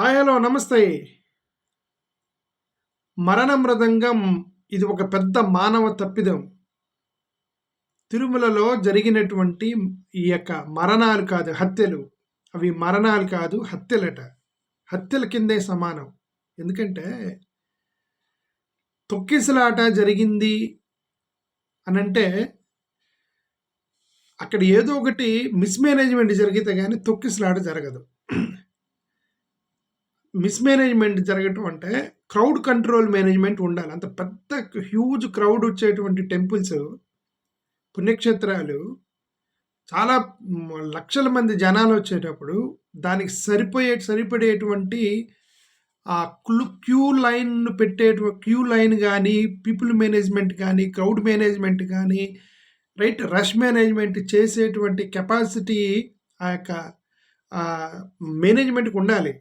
Hi hello నమస్తే. మరణ మృదంగం ఇది ఒక పెద్ద మానవ తప్పిదం. తిరుమలలో జరిగినటువంటి ఈ యొక్క మరణాలు కాదు హత్యలు. అవి మరణాలు కాదు హత్యలట. హత్యల కిందే సమానం. ఎందుకంటే తొక్కిసలాట జరిగింది అనంటే అక్కడ ఏదో ఒకటి మిస్మేనేజ్మెంట్ జరిగితే కానీ తొక్కిసలాట జరగదు. మిస్మేనేజ్మెంట్ జరగటం అంటే క్రౌడ్ కంట్రోల్ మేనేజ్మెంట్ ఉండాలి. అంత పెద్ద హ్యూజ్ క్రౌడ్ వచ్చేటువంటి టెంపుల్స్ పుణ్యక్షేత్రాలు చాలా లక్షల మంది జనాలు వచ్చేటప్పుడు దానికి సరిపోయే సరిపడేటువంటి ఆ క్లు క్యూ లైన్ పెట్టే క్యూ లైన్ కానీ పీపుల్ మేనేజ్మెంట్ కానీ క్రౌడ్ మేనేజ్మెంట్ కానీ రైట్ రష్ మేనేజ్మెంట్ చేసేటువంటి కెపాసిటీ ఆ యొక్క మేనేజ్మెంట్కి ఉండాలి.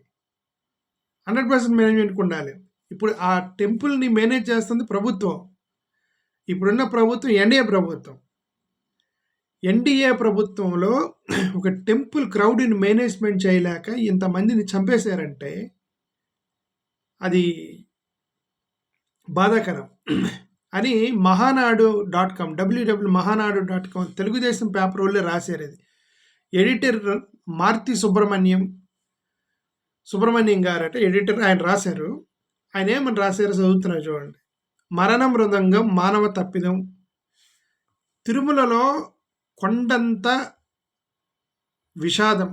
హండ్రెడ్ పర్సెంట్ మేనేజ్మెంట్కి ఉండాలి. ఇప్పుడు ఆ టెంపుల్ని మేనేజ్ చేస్తుంది ప్రభుత్వం. ఇప్పుడున్న ప్రభుత్వం ఎన్డీఏ ప్రభుత్వం. ఎన్డీఏ ప్రభుత్వంలో ఒక టెంపుల్ క్రౌడ్ని మేనేజ్మెంట్ చేయలేక ఇంతమందిని చంపేశారంటే అది బాధాకరం. అని Mahanadu dot com WWW Mahanadu dot com Telugudesam paper వాళ్ళే రాశారు అది. ఎడిటర్ మార్తి సుబ్రహ్మణ్యం సుబ్రహ్మణ్యం అంటే ఎడిటర్ ఆయన రాశారు. ఆయన ఏమని రాశారు చదువుతున్నారు చూడండి. మరణ మృదంగం మానవ తప్పిదం. తిరుమలలో కొండంత విషాదం.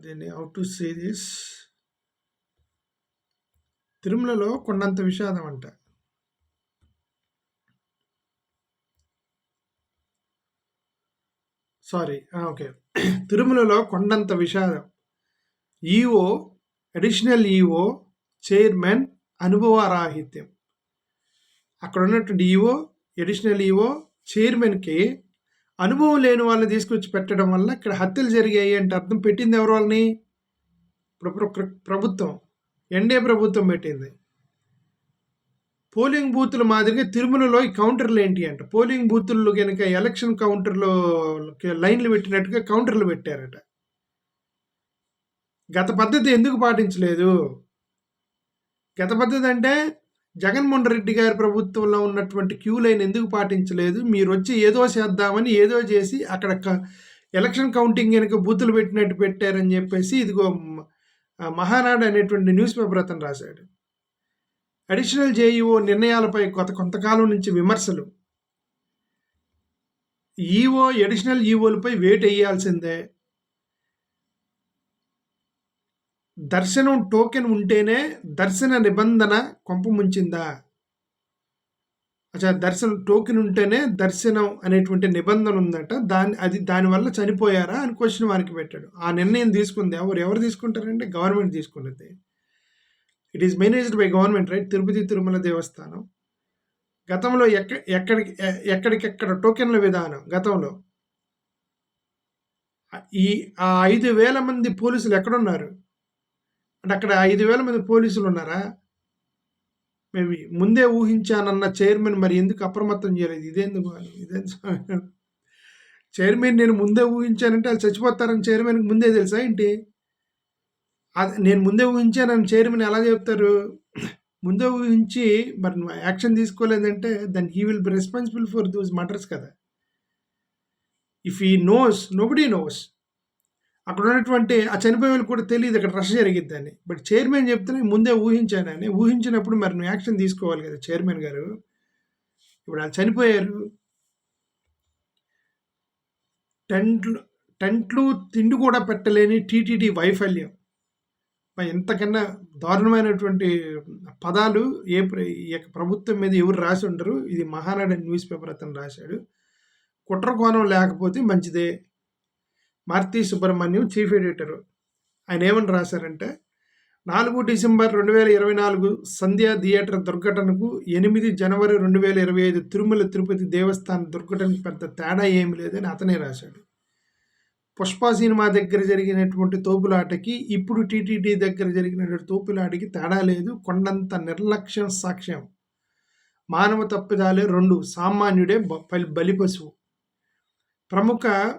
దీన్ని హౌ టు సే దిస్ తిరుమలలో కొండంత విషాదం అంట. Sorry okay. తిరుమలలో కొండంత విషాదం. ఈఓ అడిషనల్ ఈఓ చైర్మన్ అనుభవరాహిత్యం. అక్కడ ఉన్నటువంటి ఈఓ అడిషనల్ ఈఓ చైర్మన్కి అనుభవం లేని వాళ్ళని తీసుకొచ్చి పెట్టడం వల్ల ఇక్కడ హత్యలు జరిగాయి అంటే అర్థం పెట్టింది ఎవరు వాళ్ళని? ప్ర- ప్రభుత్వం. ఎన్డీఏ ప్రభుత్వం పెట్టింది. పోలింగ్ బూతుల మాదిరిగా తిరుమలలో ఈ కౌంటర్లు ఏంటి అంట? పోలింగ్ బూతుల్లో కనుక ఎలక్షన్ కౌంటర్లో లైన్లు పెట్టినట్టుగా కౌంటర్లు పెట్టారట. గత పద్ధతి ఎందుకు పాటించలేదు? గత పద్ధతి అంటే జగన్మోహన్ రెడ్డి గారి ప్రభుత్వంలో ఉన్నటువంటి క్యూ లైన్ ఎందుకు పాటించలేదు? మీరు వచ్చి ఏదో చేద్దామని ఏదో చేసి అక్కడ ఎలక్షన్ కౌంటింగ్ కనుక బూతులు పెట్టినట్టు పెట్టారని చెప్పేసి ఇదిగో మహానాడు అనేటువంటి న్యూస్ పేపర్ అతను రాశాడు. అడిషనల్ జేఈఓ నిర్ణయాలపై కొత్త కొంతకాలం నుంచి విమర్శలు. ఈఓ అడిషనల్ ఈఓలపై వేటు వేయాల్సిందే. దర్శనం టోకెన్ ఉంటేనే దర్శన నిబంధన కొంప ముంచిందా? అచ్చా దర్శనం టోకెన్ ఉంటేనే దర్శనం అనేటువంటి నిబంధన ఉందట. దాని అది దానివల్ల చనిపోయారా అని క్వశ్చన్ వారికి పెట్టాడు. ఆ నిర్ణయం తీసుకుంది ఎవరు? ఎవరు తీసుకుంటారంటే గవర్నమెంట్ తీసుకున్నది. It is managed by government right Tirupati Tirumala Devasthanam గతంలో ఎక్క ఎక్కడికి ఎక్కడికెక్కడ టోకెన్ల విధానం గతంలో ఈ ఆ ఐదు వేల మంది పోలీసులు ఎక్కడున్నారు? అంటే అక్కడ ఐదు వేల మంది పోలీసులు ఉన్నారా? మేబీ ముందే ఊహించానన్న చైర్మన్ మరి ఎందుకు అప్రమత్తం చేయలేదు? ఇదేందుకు అని ఇదేం చైర్మన్ నేను ముందే ఊహించానంటే వాళ్ళు చచ్చిపోతారని చైర్మన్కి ముందే తెలుసా ఏంటి? నేను ముందే ఊహించానని చైర్మన్ ఎలా చెప్తారు? ముందే ఊహించి మరి నువ్వు action తీసుకోలేదంటే then he will be responsible for those matters కదా. If he knows nobody knows. అక్కడ ఉన్నటువంటి ఆ చనిపోయే వాళ్ళకి కూడా తెలియదు అక్కడ రష్ జరిగిద్దని బట్ చైర్మన్ చెప్తే ముందే ఊహించానని ఊహించినప్పుడు మరి నువ్వు యాక్షన్ తీసుకోవాలి కదా చైర్మన్ గారు. ఇప్పుడు వాళ్ళు చనిపోయారు. టెంట్లు టెంట్లు తిండి కూడా పెట్టలేని టీటీడీ వైఫల్యం. ఇంతకన్నా దారుణమైనటువంటి పదాలు ఏ ప్ర- ఈ యొక్క ప్రభుత్వం మీద ఎవరు రాసి ఉండరు. ఇది మహానాడు న్యూస్ పేపర్ అతను రాశాడు. కుట్ర కోణం లేకపోతే మంచిదే. Marthi Subrahmanyam chief editor. ఆయన ఏమని రాశారంటే నాలుగు డిసెంబర్ రెండు వేల ఇరవై నాలుగు సంధ్యా థియేటర్ దుర్ఘటనకు ఎనిమిది జనవరి రెండు వేల ఇరవై ఐదు తిరుమల తిరుపతి దేవస్థానం దుర్ఘటనకు పెద్ద తేడా ఏమి లేదని అతనే రాశాడు. పుష్ప సినిమా దగ్గర జరిగినటువంటి తోపులాటకి ఇప్పుడు టీటీడీ దగ్గర జరిగినటువంటి తోపులాటకి తేడా లేదు. కొండంత నిర్లక్ష్యం సాక్ష్యం. మానవ తప్పిదాలే రెండు. సామాన్యుడే బ- బలి పశువు. ప్రముఖ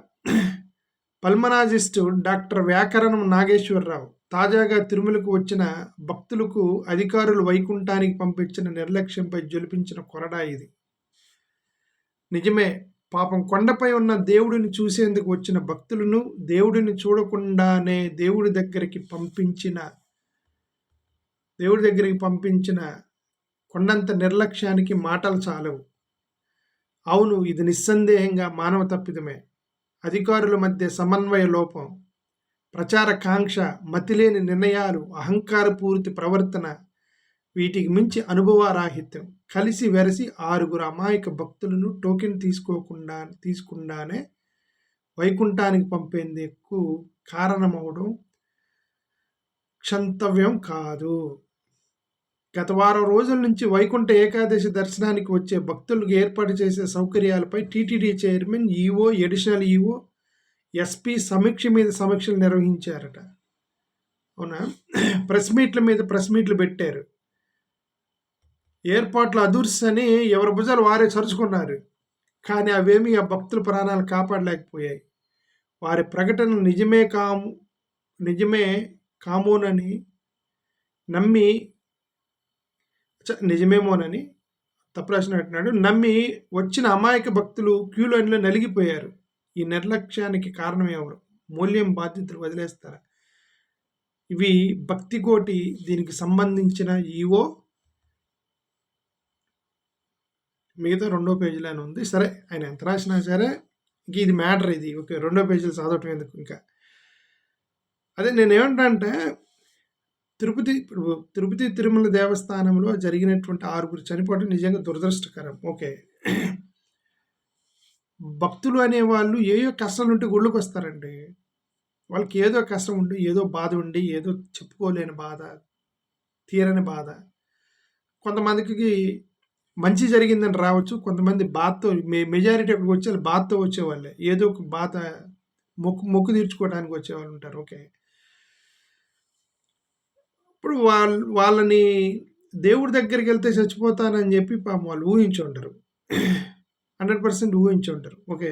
పల్మనాజిస్టు డాక్టర్ వ్యాకరణం నాగేశ్వరరావు తాజాగా తిరుమలకు వచ్చిన భక్తులకు అధికారులు వైకుంఠానికి పంపించిన నిర్లక్ష్యంపై జొలిపించిన కొరడా ఇది. నిజమే పాపం కొండపై ఉన్న దేవుడిని చూసేందుకు వచ్చిన భక్తులను దేవుడిని చూడకుండానే దేవుడి దగ్గరికి పంపించిన దేవుడి దగ్గరికి పంపించిన కొండంత నిర్లక్ష్యానికి మాటలు చాలవు. అవును ఇది నిస్సందేహంగా మానవ తప్పిదమే. అధికారుల మధ్య సమన్వయ లోపం ప్రచార కాంక్ష మతిలేని నిర్ణయాలు అహంకారపూరిత ప్రవర్తన వీటికి మించి అనుభవరాహిత్యం. కలిసి వెరసి ఆరుగురు అమాయక భక్తులను టోకెన్ తీసుకోకుండా తీసుకుండానే వైకుంఠానికి పంపేందుకు కారణమవడం క్షంతవ్యం కాదు. గత వారం రోజుల నుంచి వైకుంఠ ఏకాదశి దర్శనానికి వచ్చే భక్తులకు ఏర్పాటు చేసే సౌకర్యాలపై TTD chairman EO additional EO SP సమీక్ష మీద సమీక్షలు నిర్వహించారట. అవునా? ప్రెస్ మీట్ల మీద ప్రెస్ మీట్లు పెట్టారు. ఏర్పాట్లు అదుర్స్ అని ఎవరి భుజాలు వారే చరుచుకున్నారు. కానీ అవేమి ఆ భక్తుల ప్రాణాలు కాపాడలేకపోయాయి. వారి ప్రకటన నిజమే కాము నిజమే కామోనని నమ్మి నిజమేమోనని తప్పరాసినట్టున్నాడు నమ్మి వచ్చిన అమాయక భక్తులు క్యూ లైన్లో నలిగిపోయారు. ఈ నిర్లక్ష్యానికి కారణం ఎవరు? మూల్యం బాధ్యతలు వదిలేస్తారా? ఇవి భక్తి కోటి దీనికి సంబంధించిన ఈవో మిగతా రెండో పేజీలోనే ఉంది. సరే ఆయన ఎంత రాసినా సరే ఇంక ఇది మ్యాటర్ ఇది. ఓకే రెండో పేజీలు చదవటం ఎందుకు ఇంకా? అదే నేను తిరుపతి తిరుపతి తిరుమల దేవస్థానంలో జరిగినటువంటి ఆరుగురు చనిపోవడం నిజంగా దురదృష్టకరం. ఓకే. భక్తులు అనేవాళ్ళు ఏయో కష్టాలు ఉంటే గుళ్ళకి వస్తారండి. వాళ్ళకి ఏదో కష్టం ఉండి ఏదో బాధ ఉండి ఏదో చెప్పుకోలేని బాధ తీరని బాధ. కొంతమందికి మంచి జరిగిందని రావచ్చు. కొంతమంది బాధతో మెజారిటీ అక్కడికి వచ్చే బాధతో వచ్చేవాళ్ళే. ఏదో ఒక బాధ మొక్కు మొక్కు తీర్చుకోవడానికి వచ్చేవాళ్ళు ఉంటారు. ఓకే. ఇప్పుడు వాళ్ళ వాళ్ళని దేవుడి దగ్గరికి వెళ్తే చచ్చిపోతానని చెప్పి పాపం వాళ్ళు ఊహించి ఉంటారు హండ్రెడ్ పర్సెంట్ ఊహించి ఉంటారు ఓకే.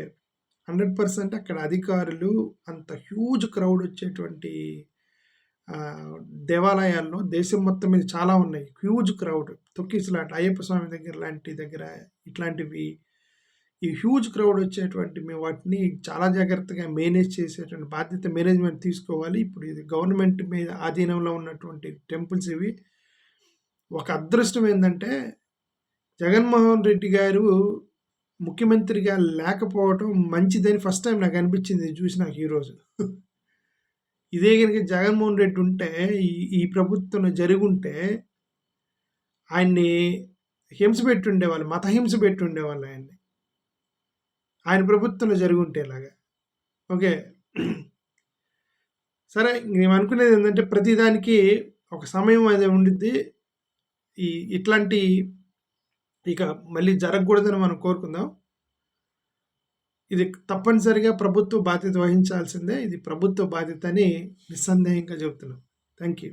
హండ్రెడ్ పర్సెంట్ అక్కడ అధికారులు అంత హ్యూజ్ క్రౌడ్ వచ్చేటువంటి దేవాలయాల్లో దేశం మొత్తం మీద చాలా ఉన్నాయి. హ్యూజ్ క్రౌడ్ తొక్కిసలాట అయ్యప్ప స్వామి దగ్గర లాంటి దగ్గర ఇట్లాంటివి. ఈ హ్యూజ్ క్రౌడ్ వచ్చేటువంటి మేము వాటిని చాలా జాగ్రత్తగా మేనేజ్ చేసేటువంటి బాధ్యత మేనేజ్మెంట్ తీసుకోవాలి. ఇప్పుడు ఇది గవర్నమెంట్ మీద ఆధీనంలో ఉన్నటువంటి టెంపుల్స్ ఇవి. ఒక అదృష్టం ఏంటంటే జగన్మోహన్ రెడ్డి గారు ముఖ్యమంత్రిగా లేకపోవటం మంచిదని ఫస్ట్ టైం నాకు అనిపించింది. చూసి నాకు ఈరోజు ఇదే కనుక జగన్మోహన్ రెడ్డి ఉంటే ఈ ఈ ప్రభుత్వం జరుగుంటే ఆయన్ని హింస పెట్టుండేవాళ్ళు మత హింస పెట్టి ఆయన్ని. ఆయన ప్రభుత్వంలో జరుగుంటే ఇలాగా ఓకే. సరే మేము అనుకునేది ఏంటంటే ప్రతిదానికి ఒక సమయం అది ఉండిద్ది. ఈ ఇట్లాంటి ఇక మళ్ళీ జరగకూడదని మనం కోరుకుందాం. ఇది తప్పనిసరిగా ప్రభుత్వ బాధ్యత వహించాల్సిందే. ఇది ప్రభుత్వ బాధ్యత అని నిస్సందేహంగా చెబుతున్నాం. Thank you